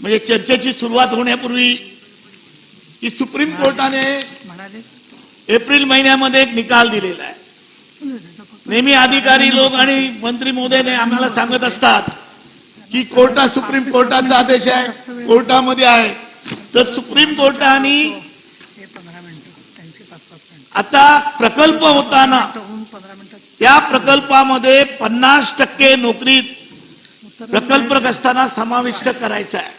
म्हणजे चर्चेची सुरुवात होण्यापूर्वी की सुप्रीम कोर्टाने म्हणाले. एप्रिल महिन्यामध्ये एक निकाल दिलेला आहे. नेहमी अधिकारी लोक आणि मंत्री महोदयने आम्हाला सांगत असतात की कोर्टा सुप्रीम कोर्टाचा आदेश आहे कोर्टामध्ये आहे. तर सुप्रीम कोर्टाने आता प्रकल्प होताना त्या प्रकल्पामध्ये पन्नास टक्के नोकरीत प्रकल्पग्रस्तांना समाविष्ट करायचा आहे.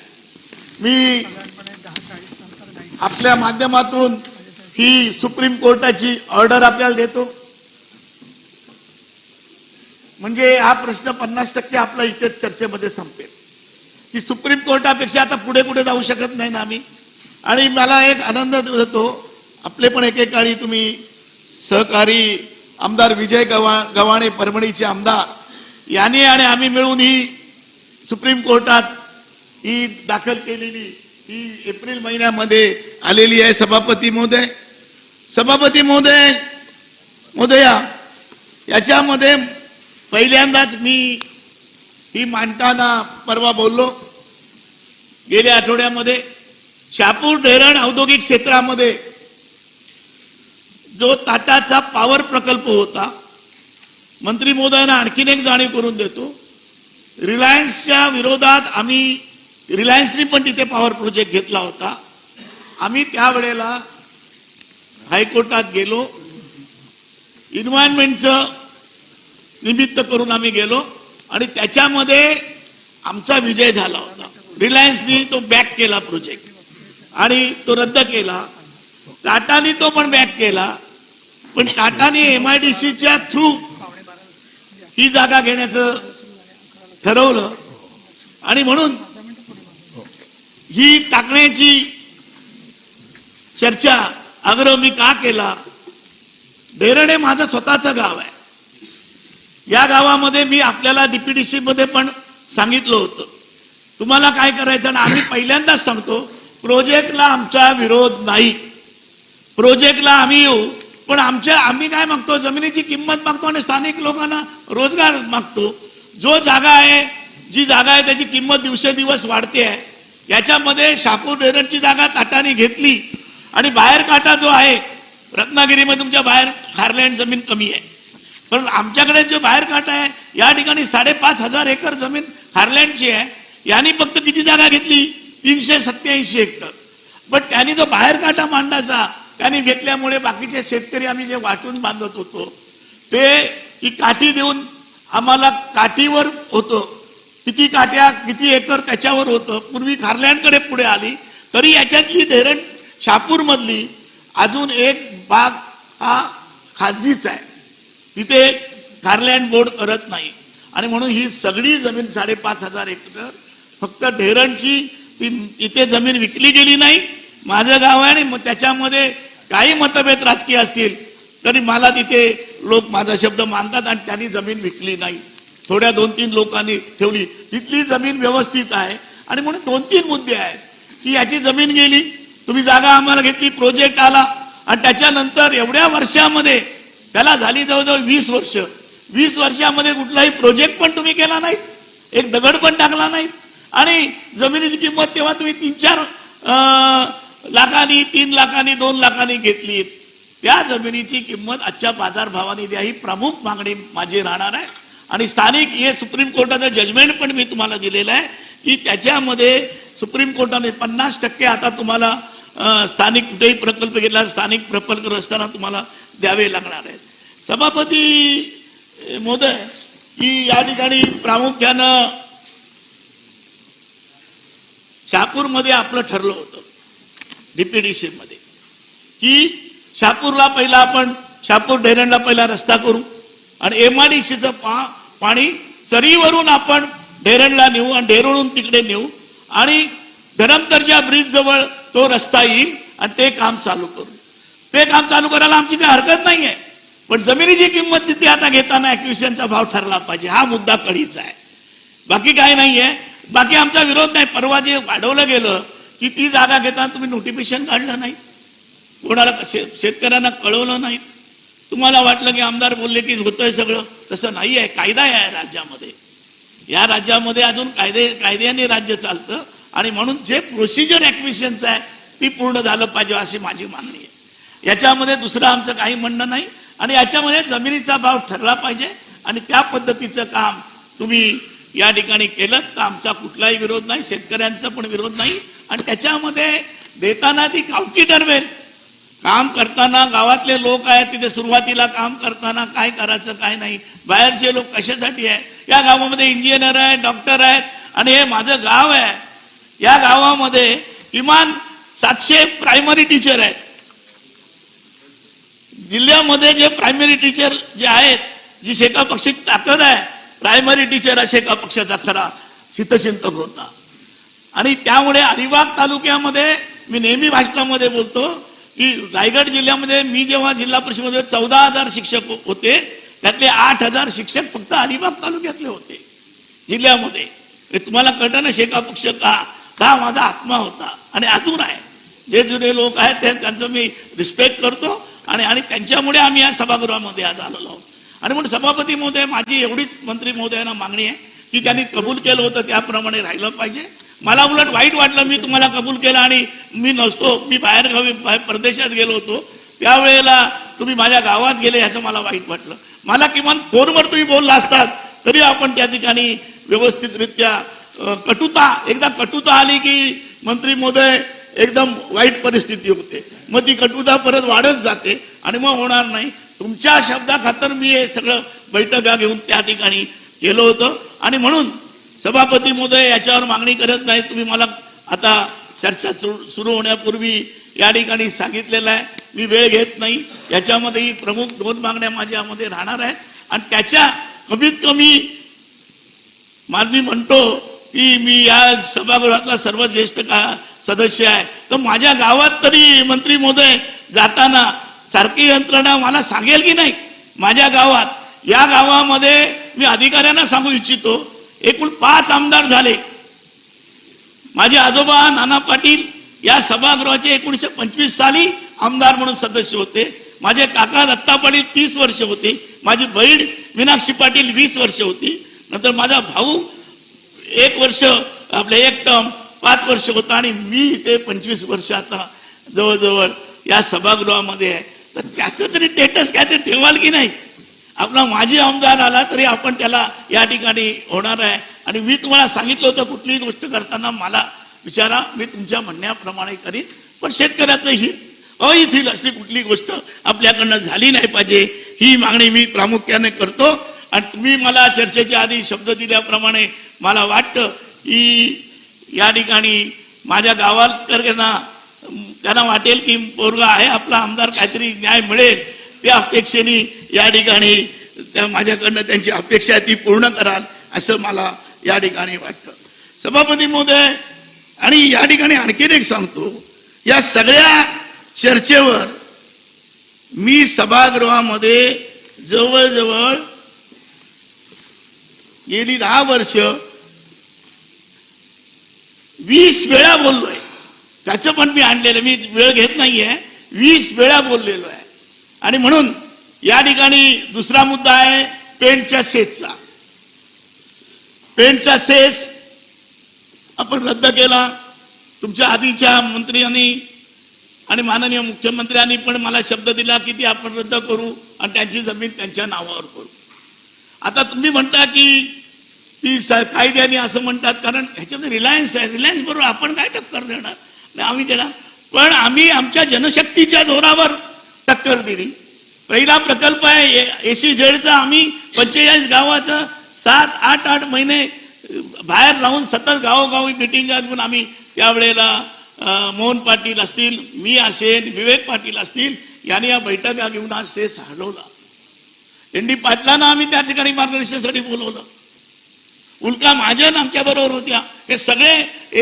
मी आपल्या माध्यमातून ही सुप्रीम कोर्टाची ऑर्डर आपल्याला देतो. म्हणजे हा प्रश्न पन्नास टक्के आपला इथेच चर्चेमध्ये संपेल. की सुप्रीम कोर्टापेक्षा आता पुढे पुढे जाऊ शकत नाही ना आम्ही. आणि मला एक आनंद होतो आपले पण एकेकाळी तुम्ही सहकारी आमदार विजय गवा गव्हाणे परभणीचे आमदार यांनी आणि आम्ही मिळून ही सुप्रीम कोर्टात ही दाखल केलेली ही एप्रिल महिन्यामध्ये आलेली आहे सभापती महोदय. सभापती महोदय महोदया याच्यामध्ये पहिल्यांदाच मी ही मांडताना परवा बोललो. गेल्या आठवड्यामध्ये शापूर धरण औद्योगिक क्षेत्रामध्ये जो टाटाचा पॉवर प्रकल्प होता मंत्री महोदयांना आणखीन एक जाणीव करून देतो. रिलायन्सच्या विरोधात आम्ही रिलायन्सनी पण तिथे पॉवर प्रोजेक्ट घेतला होता. आम्ही त्यावेळेला हायकोर्टात गेलो. इन्व्हायरमेंटचं निमित्त करून आम्ही गेलो आणि त्याच्यामध्ये आमचा विजय झाला होता. रिलायन्सनी तो बॅक केला प्रोजेक्ट आणि तो रद्द केला. टाटानी तो पण बॅक केला. पण टाटाने एम आय डी सीच्या थ्रू ही जागा घेण्याचं ठरवलं. आणि म्हणून ही टाकण्याची चर्चा आग्रह मी का केला? डेरण हे माझं स्वतःचं गाव आहे. या गावामध्ये मी आपल्याला डीपीडीसी मध्ये पण सांगितलं होतं. तुम्हाला काय करायचं आणि आम्ही पहिल्यांदाच सांगतो प्रोजेक्टला आमचा विरोध नाही. प्रोजेक्टला आम्ही येऊ पण आमच्या आम्ही काय मागतो? जमिनीची किंमत मागतो आणि स्थानिक लोकांना रोजगार मागतो. जो जागा आहे जी जागा आहे त्याची किंमत दिवसेदिवस वाढते आहे. याच्यामध्ये शाकूर डेरणची जागा ताटाने घेतली. आणि बाहेर काटा जो आहे रत्नागिरीमध्ये तुमच्या बाहेर खारलँड जमीन कमी आहे. पण आमच्याकडे जो बाहेर काटा आहे या ठिकाणी साडेपाच हजार एकर जमीन खारलँडची आहे. यांनी फक्त किती जागा घेतली? तीनशे सत्याऐंशी हेक्टर. पण त्यांनी जो बाहेर काटा मांडायचा त्यांनी घेतल्यामुळे बाकीचे शेतकरी आम्ही जे वाटून बांधत होतो ते ही काठी देऊन आम्हाला काठीवर होतं. किती काट्या किती एकर त्याच्यावर होतं. पूर्वी खारल्यांकडे पुढे आली. तरी याच्यातली धरण शापूरमधली अजून एक भाग हा खाजगीच आहे. तिथे खारलँड बोर्ड करत नाही. आणि म्हणून ही सगळी जमीन साडेपाच हजार एकर फक्त ढेरणची ती तिथे जमीन विकली गेली नाही. माझं गाव आहे आणि मग त्याच्यामध्ये काही मतभेद राजकीय असतील तरी मला तिथे लोक माझा शब्द मानतात आणि त्यांनी जमीन विकली नाही. थोड्या दोन तीन लोकांनी ठेवली. तिथली जमीन व्यवस्थित आहे. आणि म्हणून दोन तीन मुद्दे आहेत. की याची जमीन गेली तुम्ही जागा आम्हाला घेतली प्रोजेक्ट आला. आणि त्याच्यानंतर एवढ्या वर्षामध्ये त्याला झाली जवळजवळ वीस वर्ष. वीस वर्षामध्ये कुठलाही प्रोजेक्ट पण तुम्ही केला नाही. एक दगड पण टाकला नाही. आणि जमिनीची किंमत तेव्हा तुम्ही तीन चार लाखांनी तीन लाखांनी दोन लाखांनी घेतली. त्या जमिनीची किंमत आजच्या बाजारभावाने द्या ही प्रमुख मागणी माझी राहणार आहे. आणि स्थानिक हे सुप्रीम कोर्टाचं जजमेंट पण मी तुम्हाला दिलेलं आहे की त्याच्यामध्ये सुप्रीम कोर्टाने पन्नास टक्के आता तुम्हाला स्थानिक कुठेही प्रकल्प घेतला स्थानिक प्रकल्प असताना तुम्हाला द्यावे लागणार आहेत. सभापती मोदय की या ठिकाणी प्रामुख्यानं शहापूरमध्ये आपलं ठरलं होतं डीपीडीसी मध्ये की शहापूरला पहिला आपण शहापूर डेरणला पहिला रस्ता करू आणि एमआयडीसीचं पा पाणी सरीवरून आपण डेरणला नेऊ आणि डेरणहून तिकडे नेऊ आणि धरमतरच्या ब्रिज जवळ तो रस्ता येईल आणि ते काम चालू करू. ते काम चालू करायला आमची काही हरकत नाही आहे. पण जमिनीची किंमत तिथे आता घेताना ॲक्विशनचा भाव ठरला पाहिजे. हा मुद्दा कळीचा आहे. बाकी काही आहे. बाकी आमचा विरोध नाही. परवा जे वाढवलं गेलं की ती जागा घेताना तुम्ही नोटिफिकेशन काढलं नाही. कोणाला शेतकऱ्यांना कळवलं नाही. तुम्हाला वाटलं की आमदार बोलले की होतंय सगळं? तसं नाही आहे कायदा आहे राज्यामध्ये. या राज्यामध्ये अजून कायदे कायद्याने राज्य चालतं आणि म्हणून जे प्रोसिजर ॲक्विशनचं आहे ती पूर्ण झालं पाहिजे अशी माझी मागणी आहे. याच्यामध्ये दुसरं आमचं काही म्हणणं नाही आणि याच्यामध्ये जमिनीचा भाव ठरला पाहिजे आणि त्या पद्धतीचं काम तुम्ही या ठिकाणी केलं तर आमचा कुठलाही विरोध नाही शेतकऱ्यांचा पण विरोध नाही आणि त्याच्यामध्ये देताना ती गावकी ठरवेल. काम करताना गावातले लोक आहेत तिथे सुरुवातीला काम करताना काय करायचं काय नाही. बाहेरचे लोक कशासाठी आहे या गावामध्ये इंजिनियर आहेत डॉक्टर आहेत. आणि हे माझं गाव आहे. या गावामध्ये किमान सातशे प्रायमरी टीचर आहेत. जिल्ह्यामध्ये जे प्रायमरी टीचर जे आहेत जी शेका पक्षाची ताकद आहे प्रायमरी टीचर हा शेका पक्षाचा खरा हितचिंतक होता. आणि त्यामुळे अलिबाग तालुक्यामध्ये मी नेहमी भाषणामध्ये बोलतो की रायगड जिल्ह्यामध्ये मी जेव्हा जिल्हा परिषदेमध्ये चौदा हजार शिक्षक होते त्यातले आठ हजार शिक्षक फक्त अलिबाग तालुक्यातले होते जिल्ह्यामध्ये. तुम्हाला कळतं ना शेका पक्ष का का माझा आत्मा होता? आणि अजून आहे. जे जुने लोक आहेत ते त्यांचं मी रिस्पेक्ट करतो आणि आणि त्यांच्यामुळे आम्ही या सभागृहामध्ये आज आलेलो आहोत. आणि म्हणून सभापती महोदय माझी एवढीच मंत्री महोदयांना मागणी आहे की त्यांनी कबूल केलं होतं त्याप्रमाणे राहिलं पाहिजे. मला उलट वाईट वाटलं मी तुम्हाला कबूल केलं आणि मी नसतो मी बाहेर गावी परदेशात गेलो होतो. त्यावेळेला तुम्ही माझ्या गावात गेले ह्याचं मला वाईट वाटलं. मला किमान फोनवर तुम्ही बोलला असतात तरी आपण त्या ठिकाणी व्यवस्थितरित्या कटुता एकदा कटुता आली की मंत्री मोदय एकदम वाईट परिस्थिती होते. मग ती कटुता परत वाढत जाते आणि मग होणार नाही. तुमच्या शब्दाखातर मी हे सगळं बैठका घेऊन त्या ठिकाणी केलं होतं. आणि म्हणून सभापती महोदय याच्यावर मागणी करत नाही तुम्ही मला आता चर्चा सुरू सुरू होण्यापूर्वी या ठिकाणी सांगितलेलं आहे. मी वेळ घेत नाही. याच्यामध्ये प्रमुख दोन मागण्या माझ्यामध्ये राहणार आहेत. आणि त्याच्या कमीत कमी मानवी म्हणतो की मी या सभागृहातला सर्व ज्येष्ठ का सदस्य आहे. तर माझ्या गावात तरी मंत्री महोदय जाताना सारखी यंत्रणा मला सांगेल की नाही? माझ्या गावात या गावामध्ये मी अधिकाऱ्यांना सांगू इच्छितो. एकूण पाच आमदार झाले. माझे आजोबा नाना पाटील या सभागृहाचे एकोणीशे पंचवीस साली आमदार म्हणून सदस्य होते. माझे काका दत्ता पाटील तीस वर्ष होते. माझी बहीण मीनाक्षी पाटील वीस वर्ष होती. नंतर माझा भाऊ एक वर्ष आपले एक टर्म पाच वर्ष होता आणि मी ते पंचवीस वर्ष आता जवळजवळ या सभागृहामध्ये आहे. तर त्याचं तरी स्टेटस काय ते ठेवाल की नाही? आपला माजी आमदार आला तरी आपण त्याला या ठिकाणी होणार आहे. आणि मी तुम्हाला सांगितलं होतं कुठलीही गोष्ट करताना मला विचारा मी तुमच्या म्हणण्याप्रमाणे करीन. पण शेतकऱ्याचं हित अहित असली कुठली गोष्ट आपल्याकडनं झाली नाही पाहिजे ही मागणी मी प्रामुख्याने करतो. आणि तुम्ही मला चर्चेच्या आधी शब्द दिल्याप्रमाणे मला वाटतं की या ठिकाणी माझ्या गावात त्यांना वाटेल की पोरगा आहे आपला आमदार काहीतरी न्याय मिळेल. त्या अपेक्षेने या ठिकाणी त्या माझ्याकडनं त्यांची अपेक्षा ती पूर्ण कराल असं मला या ठिकाणी वाटतं. सभापती महोदय आणि या ठिकाणी आणखीन एक सांगतो या सगळ्या चर्चेवर मी सभागृहामध्ये जवळजवळ गेली दहा वर्ष वीस वेळा बोललोय. त्याचं पण मी आणलेलं मी वेळ घेत नाहीये वीस वेळा बोललेलो आहे. आणि म्हणून या ठिकाणी दुसरा मुद्दा आहे पेंटच्या सेसचा. पेंटचा सेस आपण रद्द केला. तुमच्या आधीच्या मंत्र्यांनी आणि माननीय मुख्यमंत्र्यांनी पण मला शब्द दिला की ती आपण रद्द करू आणि त्यांची जमीन त्यांच्या नावावर करू. आता तुम्ही म्हणता की ती कायद्याने असं म्हणतात कारण ह्याच्यामध्ये रिलायन्स आहे. रिलायन्स बरोबर आपण काय टक्कर देणार? नाही आम्ही देणार. पण आम्ही आमच्या जनशक्तीच्या जोरावर टक्कर दिली. पहिला प्रकल्प आहे एसी झेडचा आम्ही पंचेचाळीस गावाचं सात आठ आठ महिने बाहेर राहून सतत गावोगावी मिटिंग घेऊन आम्ही त्यावेळेला मोहन पाटील असतील मी असेल विवेक पाटील असतील यांनी या बैठका घेऊन आज सेस हलवला. एन डी पाटलांना आम्ही त्या ठिकाणी मार्गदर्शनासाठी बोलवलं. उल्का महाजन आमच्या बरोबर होत्या. हे सगळे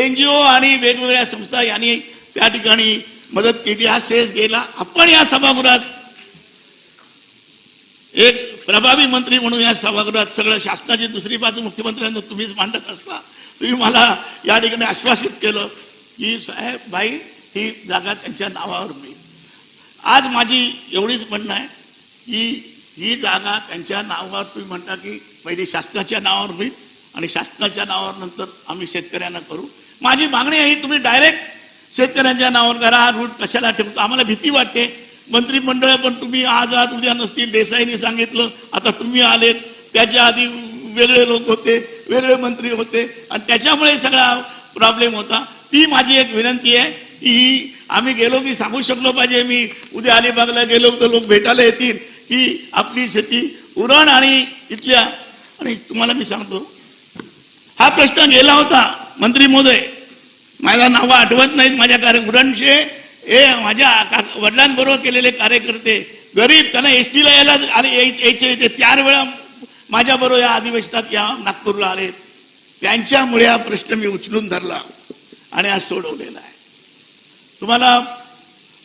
एनजीओ आणि वेगवेगळ्या संस्था यांनी त्या ठिकाणी मदत केली हा शेष गेला. आपण या सभागृहात एक प्रभावी मंत्री म्हणून या सभागृहात सगळं शासनाची दुसरी बाजू मुख्यमंत्र्यांना तुम्हीच मांडत असता. तुम्ही मला या ठिकाणी आश्वासित केलं की साहेब बाई ही जागा त्यांच्या नावावर मिळेल. आज माझी एवढीच म्हणणं आहे की ही जागा त्यांच्या नावावर तुम्ही म्हणता की पहिली शासनाच्या नावावर होईल आणि शासनाच्या नावावर नंतर आम्ही शेतकऱ्यांना करू. माझी मागणी आहे तुम्ही डायरेक्ट शेतकऱ्यांच्या नावावर करा हा रूट कशाला ठेवतो? आम्हाला भीती वाटते. मंत्रिमंडळ पण तुम्ही आज आज उद्या नसतील देसाईने सांगितलं आता तुम्ही आलेत. त्याच्या आधी वेगळे लोक होते वेगळे मंत्री होते. आणि त्याच्यामुळे सगळा प्रॉब्लेम होता. ती माझी एक विनंती आहे की ही आम्ही गेलो की सांगू शकलो पाहिजे मी उद्या अलिबागला गेलो तर लोक भेटायला येतील की आपली शेती उरण आणि इथल्या आणि तुम्हाला मी सांगतो. हा प्रश्न गेला होता मंत्री महोदय. माझा नावं आठवत नाहीत माझ्या कार्य उरणचे हे माझ्या वडिलांबरोबर केलेले कार्यकर्ते. गरीब त्यांना एस टीला यायला आले याय- यायचे ते चार वेळा माझ्याबरोबर या अधिवेशनात या नागपूरला आले. त्यांच्यामुळे हा प्रश्न मी उचलून धरला आणि आज सोडवलेला आहे. तुम्हाला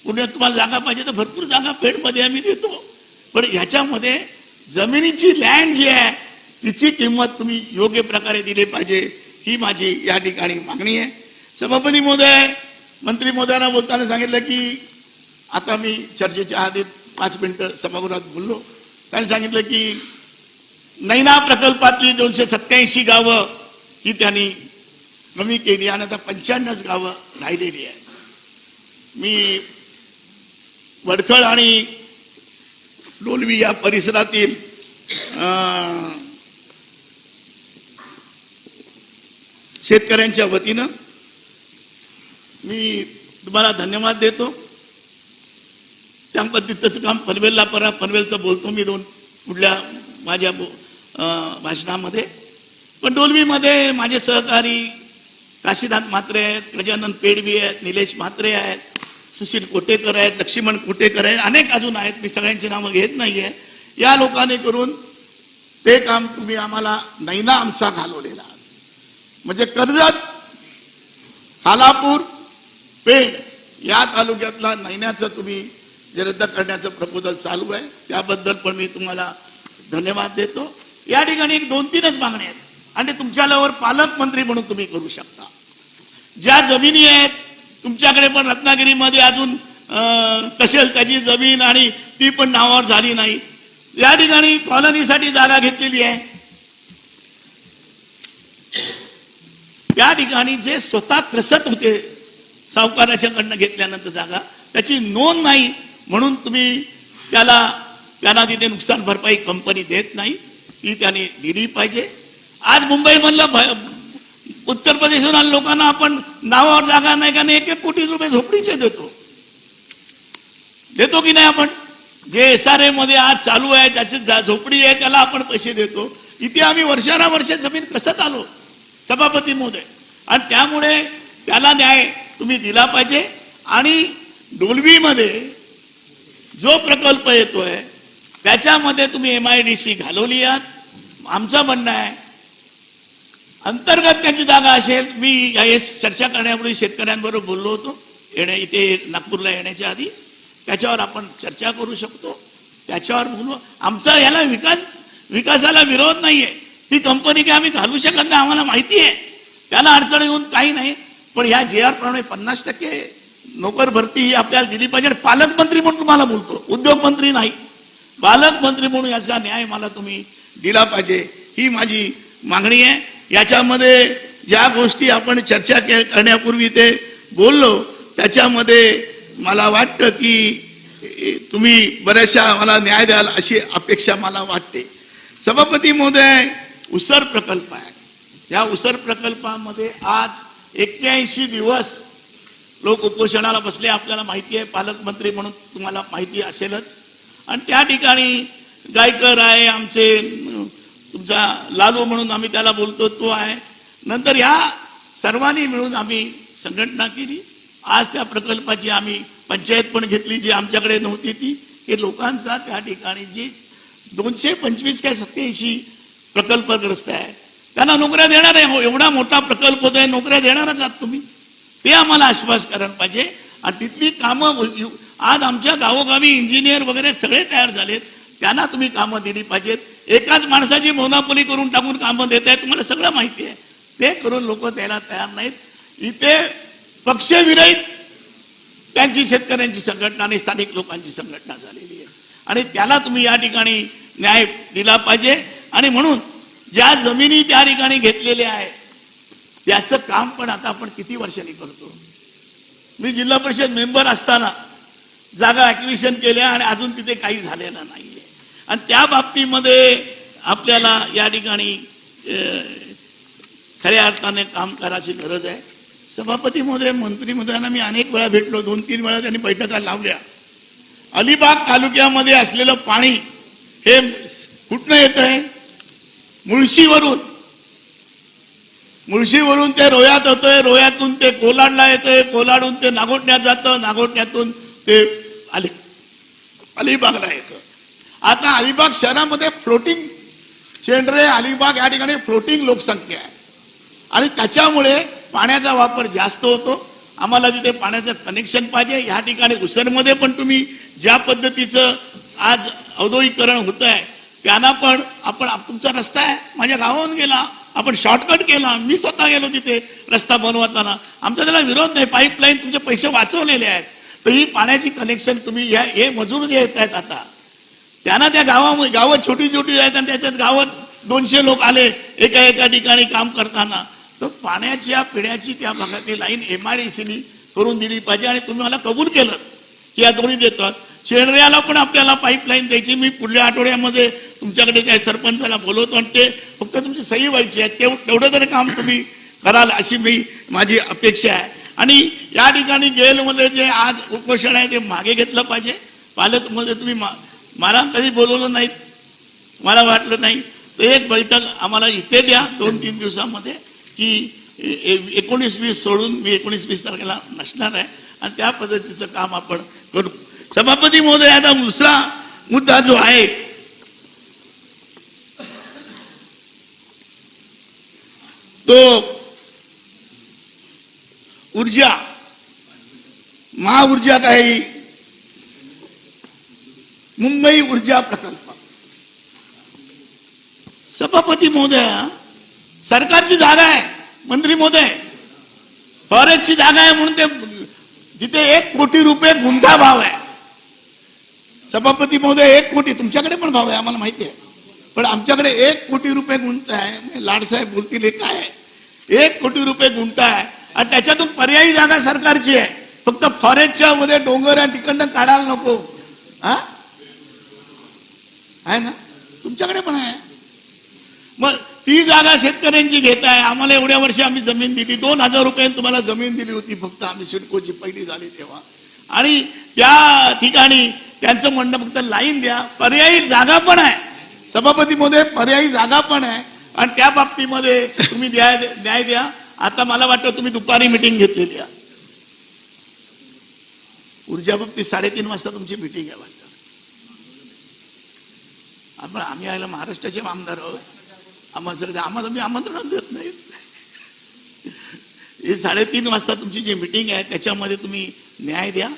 पुण्यात तुम्हाला जागा पाहिजे तर भरपूर जागा पेडमध्ये आम्ही देतो. पण ह्याच्यामध्ये जमिनीची लँड जी आहे तिची किंमत तुम्ही योग्य प्रकारे दिली पाहिजे ही माझी या ठिकाणी मागणी आहे. सभापती महोदय मंत्री महोदयांना बोलताना सांगितलं की आता मी चर्चेच्या आधी पाच मिनिटं सभागृहात बोललो. त्यांनी सांगितलं की नैना प्रकल्पातली दोनशे सत्याऐंशी गावं ही त्यांनी कमी केली आणि आता पंच्याण्णवच गावं राहिलेली आहेत. मी वडखळ आणि डोलवी या परिसरातील अं, शेतकऱ्यांच्या वतीनं मी तुम्हाला धन्यवाद देतो. त्या पद्धतीचं काम पनवेलला परा पनवेलचं बोलतो मी दोन कुठल्या माझ्या भाषणामध्ये. पण डोलवीमध्ये माझे सहकारी काशीनाथ म्हात्रे आहेत गजानन पेडवी आहेत निलेश म्हात्रे आहेत सुशील कोटेकर आहेत लक्ष्मण कोटेकर आहेत अनेक अजून आहेत मी सगळ्यांची नावं घेत नाहीये. या लोकांनी करून ते काम तुम्ही आम्हाला नैना आमचा घालवलेला. म्हणजे कर्जत खालापूर पेड या तालुक्यातला नैन्याचं तुम्ही जे रद्द करण्याचं प्रपोजल चालू आहे त्याबद्दल पण मी तुम्हाला धन्यवाद देतो. या ठिकाणी एक दोन तीनच मागण्या आहेत. आणि तुमच्या लवर पालकमंत्री म्हणून तुम्ही करू शकता. ज्या जमिनी आहेत तुमच्याकडे पण रत्नागिरीमध्ये अजून अं, त्याची जमीन आणि ती पण नावावर झाली नाही. या ठिकाणी कॉलनीसाठी जागा घेतलेली आहे. त्या ठिकाणी जे स्वतः कसत होते सावकाराच्याकडनं घेतल्यानंतर जागा. त्याची नोंद नाही. म्हणून तुम्ही त्याला त्यांना तिथे नुकसान भरपाई कंपनी देत नाही. ती त्याने दिली पाहिजे. आज मुंबईमधलं उत्तर प्रदेशहून लोकांना आपण नावावर जागा नाही का नाही एक एक कोटी रुपये झोपडीचे देतो. देतो की नाही आपण? जे एस आरमध्ये आज चालू आहे ज्याचे झोपडी आहे त्याला आपण पैसे देतो. इथे आम्ही वर्षाला वर्ष जमीन कसत आलो सभापती महोदय. आणि त्यामुळे त्याला न्याय तुम्ही दिला पाहिजे. आणि डोलवीमध्ये जो प्रकल्प येतोय त्याच्यामध्ये तुम्ही एम आय डी सी घालवली आहात. आमचं म्हणणं आहे अंतर्गत त्याची जागा असेल मी या चर्चा करण्यापूर्वी शेतकऱ्यांबरोबर बोललो होतो. येण्या इथे नागपूरला येण्याच्या आधी. त्याच्यावर आपण चर्चा करू शकतो. त्याच्यावर बोलू. आमचा याला विकास विकासाला विरोध नाहीये. ती कंपनी काय आम्ही घालू शकत नाही आम्हाला माहिती आहे. त्याला अडचण येऊन काही नाही. पण या जे आर प्रमाणे पन्नास टक्के नोकर भरती ही आपल्याला दिली पाहिजे आणि पालकमंत्री म्हणून तुम्हाला बोलतो. उद्योगमंत्री नाही. पालकमंत्री म्हणून याचा न्याय मला तुम्ही दिला पाहिजे. ही माझी मागणी आहे. याच्यामध्ये ज्या गोष्टी आपण चर्चा करण्यापूर्वी ते बोललो त्याच्यामध्ये मला वाटतं की तुम्ही बऱ्याचशा मला न्याय द्याल अशी अपेक्षा मला वाटते. सभापती महोदय उसर प्रकल्प आहे. या उसर प्रकल्पामध्ये आज एक्क्याऐंशी दिवस लोक उपोषणाला बसले. आपल्याला माहिती आहे पालकमंत्री म्हणून तुम्हाला माहिती असेलच. आणि त्या ठिकाणी गायकर आहे आमचे तुमचा लालू म्हणून आम्ही त्याला बोलतो तो आहे. नंतर ह्या सर्वांनी मिळून आम्ही संघटना केली. आज त्या प्रकल्पाची आम्ही पंचायत पण घेतली जी आमच्याकडे नव्हती ती. हे लोकांचा त्या ठिकाणी जी दोनशे पंचवीस काय सत्याऐंशी प्रकल्पग्रस्त आहे त्यांना नोकऱ्या देणार आहे. हो, एवढा मोठा प्रकल्प होतोय नोकऱ्या देणारच आहात तुम्ही. ते आम्हाला आश्वास करायला पाहिजे. आणि तिथली कामं आज आमच्या गावोगावी इंजिनियर वगैरे सगळे तयार झालेत. त्यांना तुम्ही कामं दिली पाहिजेत. एकाच माणसाची मोनापोली करून टाकून कामं देत आहेत. तुम्हाला सगळं माहिती आहे. ते करून लोक द्यायला तयार नाहीत. इथे पक्षविरहित त्यांची शेतकऱ्यांची संघटना आणि स्थानिक लोकांची संघटना झालेली आहे. आणि त्याला तुम्ही या ठिकाणी न्याय दिला पाहिजे. आणि म्हणून ज्या जमिनी त्या ठिकाणी घेतलेल्या आहे त्याचं काम पण आता आपण किती वर्षांनी करतो? मी जिल्हा परिषद मेंबर असताना जागा ऍक्विशन केल्या आणि अजून तिथे काही झालेलं नाहीये. आणि त्या बाबतीमध्ये आपल्याला या ठिकाणी अं, खऱ्या अर्थाने काम करायची गरज आहे. सभापती महोदय मंत्री महोदयांना मी अनेक वेळा भेटलो दोन तीन वेळा त्यांनी बैठका लावल्या. अलिबाग तालुक्यामध्ये असलेलं पाणी हे कुठनं येत आहे मुळशीवरून. मुळशीवरून ते रोयात होतंय रोयातून ते कोलाडला येतंय कोलाडून ते नागोटण्यात जातं नागोटण्यातून ते अली अलिबागला येतं. आता अलिबाग शहरामध्ये फ्लोटिंग शेंडरे अलिबाग या ठिकाणी फ्लोटिंग लोकसंख्या आहे. आणि त्याच्यामुळे पाण्याचा वापर जास्त होतो. आम्हाला तिथे पाण्याचं कनेक्शन पाहिजे. ह्या ठिकाणी उसरमध्ये पण तुम्ही ज्या पद्धतीचं आज औद्योगिकरण होत आहे त्यांना पण आपण तुमचा रस्ता आहे माझ्या गावाहून गेला आपण शॉर्टकट केला मी स्वतः गेलो तिथे रस्ता बनवताना. आमचा त्याला विरोध नाही पाईपलाईन तुमचे पैसे वाचवलेले आहेत. तर ही पाण्याची कनेक्शन तुम्ही ह्या हे मजूर जे येत आहेत आता त्यांना त्या गावामध्ये गावं छोटी छोटी आहेत आणि त्याच्यात गावात दोनशे लोक आले एका एका ठिकाणी काम करताना. तर पाण्याच्या पिण्याची त्या भागातली लाईन एम आय डी सीनी करून दिली पाहिजे आणि तुम्ही मला कबूल केलं की या दोन्ही देतात. शेणऱ्याला पण आपल्याला पाईपलाईन द्यायची मी पुढल्या आठवड्यामध्ये तुमच्याकडे काय सरपंचाला बोलवतो आणि ते फक्त तुमची सही व्हायची आहे तेव तेवढं तरी काम तुम्ही कराल अशी मी माझी अपेक्षा आहे. आणि या ठिकाणी जेलमध्ये जे आज उपोषण आहे ते मागे घेतलं पाहिजे. पालकमध्ये तुम्ही मा- मला कधी बोलवलं नाहीत मला वाटलं नाही. तर एक बैठक आम्हाला इथे द्या दोन तीन दिवसामध्ये की एकोणीस वीस सोडून मी एकोणीस वीस तारखेला नसणार आहे. आणि त्या पद्धतीचं काम आपण करू. सभापती महोदय आता दुसरा मुद्दा जो आहे तो ऊर्जा महाऊर्जा काही मुंबई ऊर्जा प्रकल्प. सभापती महोदय सरकारची जागा आहे मंत्री महोदय. फॉरेस्टची जागा आहे म्हणून ते जिथे एक कोटी रुपये गुंठा भाव आहे. सभापती महोदय एक कोटी तुमच्याकडे पण भाव आहे आम्हाला माहिती आहे. पण आमच्याकडे एक कोटी रुपये गुंठा आहे लाडसाहेब बोलतील हे काय आहे? एक कोटी रुपये गुंठा आहे. आणि त्याच्यातून पर्यायी जागा सरकारची आहे. फक्त फॉरेस्टच्या मध्ये डोंगर आणि तिकडनं काढायला नको. हा? आहे ना? तुमच्याकडे पण आहे. मग ती जागा शेतकऱ्यांची घेत आहे. आम्हाला एवढ्या वर्षी आम्ही जमीन दिली. दोन हजार रुपये तुम्हाला जमीन दिली होती फक्त. आम्ही सिडकोची पहिली झाली तेव्हा. आणि त्या ठिकाणी त्यांचं म्हणणं फक्त लाईन द्या. पर्यायी जागा पण आहे. सभापती मध्ये पर्यायी जागा पण आहे. आणि त्या बाबतीमध्ये तुम्ही न्याय न्याय द्या. आता मला वाटतं तुम्ही दुपारी मिटिंग घेतलेली आहे ऊर्जा बाबतीत साडेतीन वाजता तुमची मिटिंग आहे वाटतं. आपण आम्ही आयला महाराष्ट्राचे आमदार आहोत. आम्हाला आम्हाला मी आमंत्रण देत नाहीत हे साडेतीन वाजता तुमची जी मिटिंग आहे त्याच्यामध्ये तुम्ही न्याय द्या.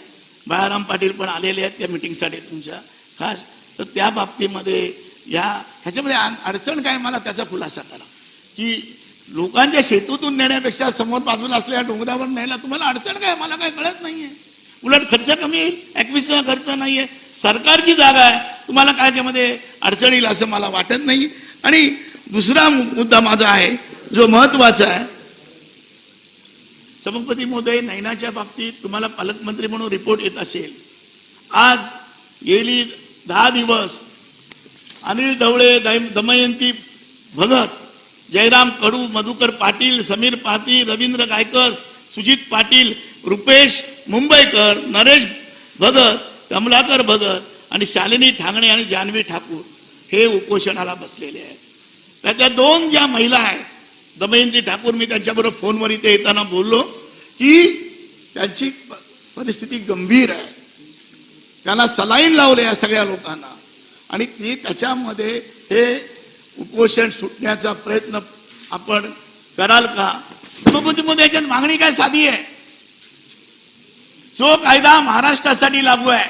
बाळाराम पाटील पण आलेले आहेत त्या मिटिंगसाठी तुमच्या. खास तर त्या बाबतीमध्ये या ह्याच्यामध्ये अडचण काय मला त्याचा खुलासा करा. की लोकांच्या शेतूतून नेण्यापेक्षा समोर बाजूला असलेल्या डोंगरावर न्यायला तुम्हाला अडचण काय? मला काय कळत नाहीये. उलट खर्च कमी येईल ऍक्विसचा खर्च नाहीये. सरकारची जागा आहे. तुम्हाला काय त्यामध्ये अडचण येईल असं मला वाटत नाही. आणि दुसरा मुद्दा माझा आहे जो महत्त्वाचा आहे. सभापती महोदय नैनाच्या बाबतीत तुम्हाला पालकमंत्री म्हणून रिपोर्ट येत असेल. आज गेली दहा दिवस अनिल ढवळे दमयंती भगत जयराम कडू मधुकर पाटील समीर पाती रवींद्र गायकस सुजित पाटील रुपेश मुंबईकर नरेश भगत कमलाकर भगत आणि शालिनी ठांगणे आणि जान्हवी ठाकूर हे उपोषणाला बसलेले आहेत. त्याच्या दोन ज्या महिला आहेत दमयंती ठाकूर मी त्यांच्याबरोबर फोनवर इथे येताना बोललो की त्यांची परिस्थिती गंभीर आहे. त्यांना सलाईन लावले या सगळ्या लोकांना. आणि ती त्याच्यामध्ये हे उपोषण सुटण्याचा प्रयत्न आपण कराल का? सभापतीमध्ये याच्यात मागणी काय साधी आहे? जो कायदा महाराष्ट्रासाठी लागू आहे.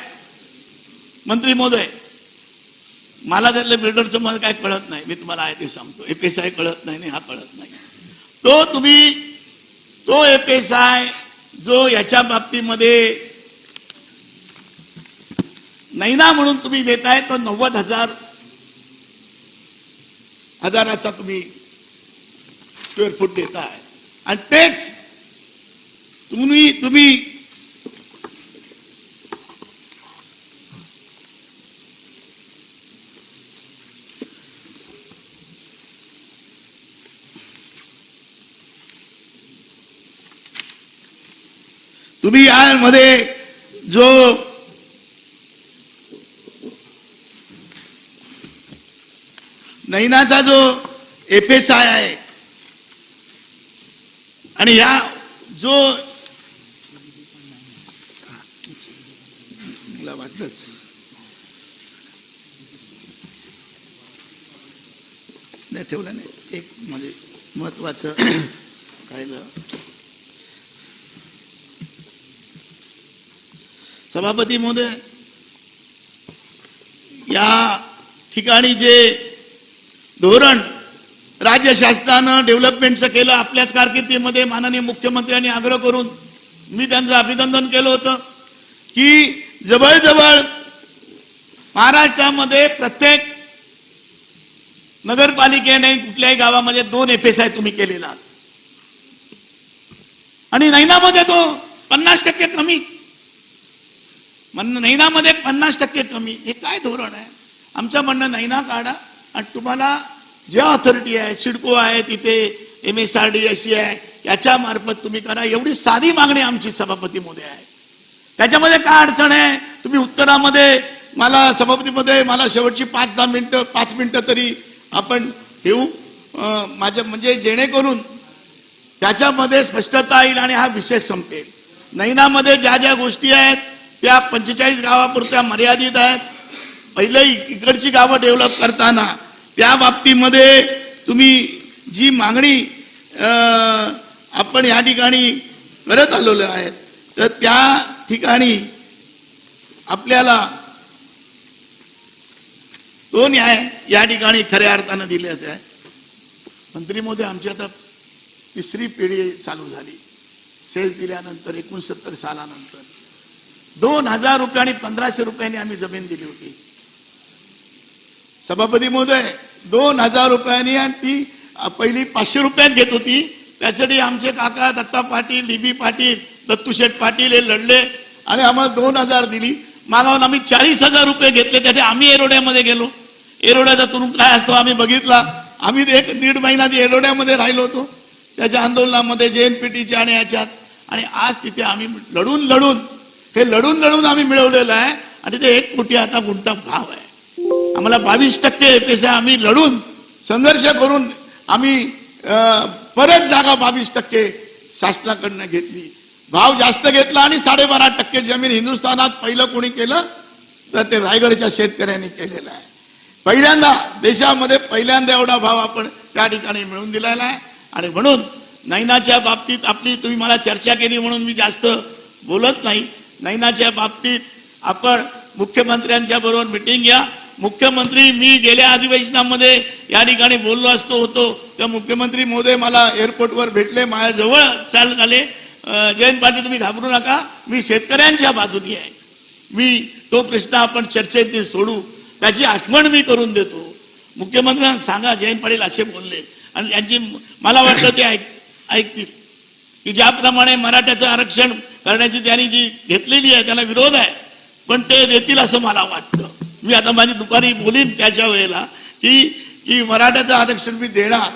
मंत्री महोदय मला त्यातल्या बिल्डरचं मला काय कळत नाही. मी तुम्हाला आहे ते सांगतो. एपीएसआय कळत नाही नाही हा कळत नाही. तो तुम्ही तो एपीएसआय जो याच्या बाबतीमध्ये नैना म्हणून तुम्ही देताय तो नव्वद हजार हजाराचा तुम्ही स्क्वेअर फूट देताय. आणि तेच तुम्ही तुम्ही तुम्ही यामध्ये जो नैनाचा जो एफ आय आहे आणि या जो मला वाटलंच. नाही ठेवलं नाही. एक म्हणजे महत्वाचं राहिलं. सभापती महोदय या ठिकाणी जे धोरण राज्य शासनानं डेव्हलपमेंटचं केलं आपल्याच कारकिर्दीमध्ये माननीय मुख्यमंत्र्यांनी आग्रह करून मी त्यांचं अभिनंदन केलं होतं की जवळजवळ महाराष्ट्रामध्ये प्रत्येक नगरपालिकेने कुठल्याही गावामध्ये दोन एफ एस आय तुम्ही केलेला. आणि नैनामध्ये तो पन्नास टक्के कमी. नैनामध्ये पन्नास टक्के कमी. हे काय धोरण आहे? आमचं म्हणणं नैना काढा. आणि तुम्हाला ज्या ऑथॉरिटी आहे सिडको आहे तिथे एम एस आर डी अशी आहे याच्या मार्फत तुम्ही करा. एवढी साधी मागणी आमची सभापती मोदी आहे. त्याच्यामध्ये काय अडचण आहे? तुम्ही उत्तरामध्ये मला सभापतीमध्ये मला शेवटची पाच दहा मिनटं पाच मिनिटं तरी आपण ठेवू. अं, माझ्या म्हणजे जेणेकरून त्याच्यामध्ये स्पष्टता येईल आणि हा विषय संपेल. नैनामध्ये ज्या ज्या गोष्टी आहेत त्या पंचेचाळीस गावापुरत्या मर्यादित आहेत. पहिलं इकडची गावं डेव्हलप करताना त्या बाबतीमध्ये तुम्ही जी मागणी अं, आपण या ठिकाणी करत आलेलो आहेत तर त्या ठिकाणी आपल्याला तो न्याय या ठिकाणी खऱ्या अर्थानं दिल्याचा आहे. मंत्री मोदी आमची आता तिसरी पिढी चालू झाली. सेज दिल्यानंतर एकोणसत्तर सालानंतर. दोन हजार रुपये आणि पंधराशे रुपयांनी आम्ही जमीन दिली होती. सभापती महोदय दोन हजार रुपयांनी आणि ती पहिली पाचशे रुपयात घेत होती. त्यासाठी आमचे काका दत्ता पाटील डीबी पाटील दत्तूशेठ पाटील हे लढले आणि आम्हाला दोन हजार दिली. मागावून आम्ही चाळीस हजार रुपये घेतले. त्याचे आम्ही एरोड्यामध्ये गेलो. एरोड्याचा तुरुंग काय असतो आम्ही बघितला. आम्ही एक दीड महिना ते एरोड्यामध्ये राहिलो होतो. त्याच्या आंदोलनामध्ये जे एन पी टीच्या आणि याच्यात. आणि आज तिथे आम्ही लढून लढून हे लढून लढून आम्ही मिळवलेलं आहे. आणि ते एक कोटी आता गुंठा भाव आहे. आम्हाला बावीस टक्के पैसे आम्ही लढून संघर्ष करून आम्ही अं, परत जागा बावीस टक्के शासनाकडनं घेतली. भाव जास्त घेतला आणि साडेबारा टक्के जमीन हिंदुस्थानात पहिलं कोणी केलं तर ते रायगडच्या शेतकऱ्यांनी केलेलं आहे. पहिल्यांदा देशामध्ये पहिल्यांदा एवढा भाव आपण त्या ठिकाणी मिळवून दिलेला आहे. आणि म्हणून नैनाच्या बाबतीत आपली तुम्ही मला चर्चा केली म्हणून मी जास्त बोलत नाही. नैनाच्या बाबतीत आपण मुख्यमंत्र्यांच्या बरोबर मिटिंग घ्या. मुख्यमंत्री मी गेल्या अधिवेशनामध्ये या ठिकाणी बोललो असतो होतो. त्या मुख्यमंत्री महोदय मला एअरपोर्टवर भेटले माझ्याजवळ चाल झाले. जयंत पाटील तुम्ही घाबरू नका. मी शेतकऱ्यांच्या बाजूनी आहे. मी तो प्रश्न आपण चर्चेत सोडू. त्याची आठवण मी करून देतो. मुख्यमंत्र्यांना सांगा जयंत पाटील असे बोलले. आणि यांची मला वाटतं ते ऐक ऐकतील. की ज्याप्रमाणे मराठ्याचं आरक्षण करण्याची त्यांनी जी घेतलेली आहे त्याला विरोध आहे. पण ते देतील असं मला वाटतं. मी आता माझी दुपारी बोलीन त्याच्या वेळेला की की मराठ्याचं आरक्षण मी देणार.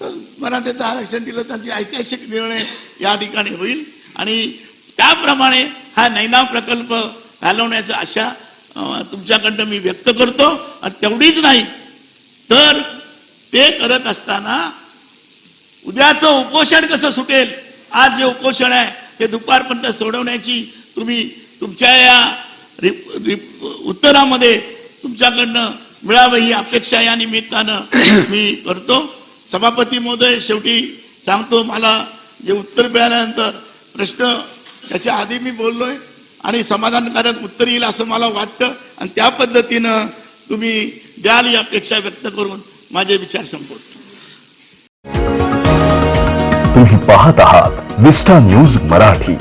तर मराठ्याचं आरक्षण दिलं त्यांची ऐतिहासिक निर्णय या ठिकाणी होईल. आणि त्याप्रमाणे हा नैनाव प्रकल्प घालवण्याचा आशा तुमच्याकडनं मी व्यक्त करतो. आणि तेवढीच नाही तर ते करत असताना उद्याचं उपोषण कसं सुटेल? आज जे उपोषण आहे ते दुपारपर्यंत सोडवण्याची तुम्ही तुमच्या या रिप- रिप- उत्तरामध्ये तुमच्याकडनं मिळावं ही अपेक्षा या निमित्तानं मी करतो. सभापती महोदय शेवटी सांगतो मला जे उत्तर मिळाल्यानंतर प्रश्न त्याच्या आधी मी बोललोय आणि समाधानकारक उत्तर येईल असं मला वाटतं आणि त्या पद्धतीनं तुम्ही द्याल ही अपेक्षा व्यक्त करून माझे विचार संपवतो. तुम्ही पाहत आहात विस्टा न्यूज मराठी.